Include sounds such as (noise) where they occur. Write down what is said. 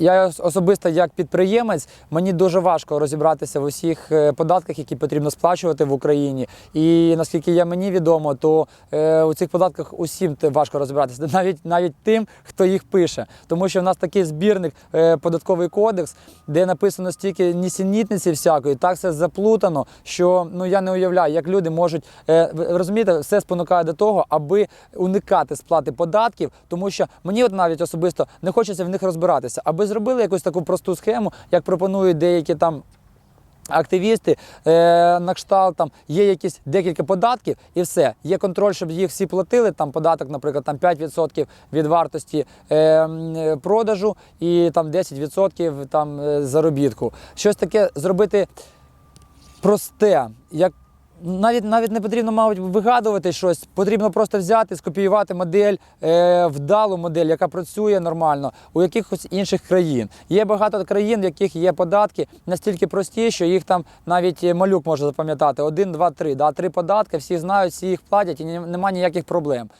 я особисто як підприємець, мені дуже важко розібратися в усіх е, податках, які потрібно сплачувати в Україні. І наскільки я мені відомо, то е, у цих податках усім важко розібратися, (laughs) навіть навіть тим, хто їх пише. Тому що в нас такий збірник е, податковий кодекс, де написано стільки нісенітниці всякої, так все заплутано, що ну я не уявляю, як люди можуть е, розумієте, все спонукає до того, аби уникати сплати податків, тому що мені от навіть особисто не хочеться в них розбиратися, аби зробили якусь таку просту схему, як пропонують деякі там. Активісти е, на кшталт там є якісь декілька податків, і все. Є контроль, щоб їх всі платили. Там податок, наприклад, там 5% від вартості е, продажу і там 10% там е, заробітку. Щось таке зробити просте, як навіть навіть не потрібно, мабуть, вигадувати щось. Потрібно просто взяти, скопіювати модель, е, вдалу модель, яка працює нормально у якихось інших країн. Є багато країн, в яких є податки настільки прості, що їх там навіть малюк може запам'ятати. Один, два, три. Да, три податки, всі знають, всі їх платять і немає ніяких проблем.